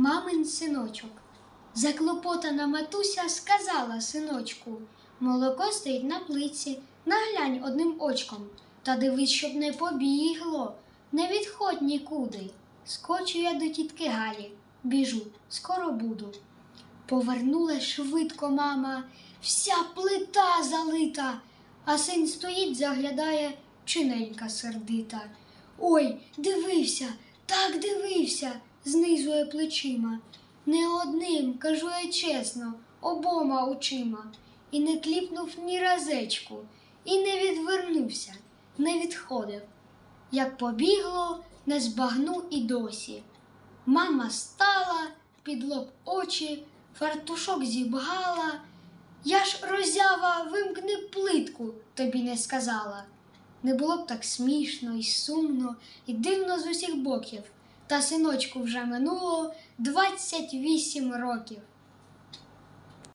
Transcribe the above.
мамин синочок. Заклопотана матуся сказала синочку, молоко стоїть на плиці, наглянь одним очком, та дивись, щоб не побігло, не відходь нікуди. Скочу я до тітки Галі, біжу, скоро буду. Повернулась швидко мама, вся плита залита, а син стоїть, заглядає, чиненька сердита. Ой, дивився, так дивився, знизує плечима. Не одним, кажу я чесно, обома очима, і не кліпнув ні разечку, і не відвернувся, не відходив. Як побігло, не збагну і досі. Мама стала, під лоб очі, фартушок зібгала. Я ж роззява вимкни плитку, тобі не сказала. Не було б так смішно і сумно, і дивно з усіх боків. Та синочку вже минуло 28 років.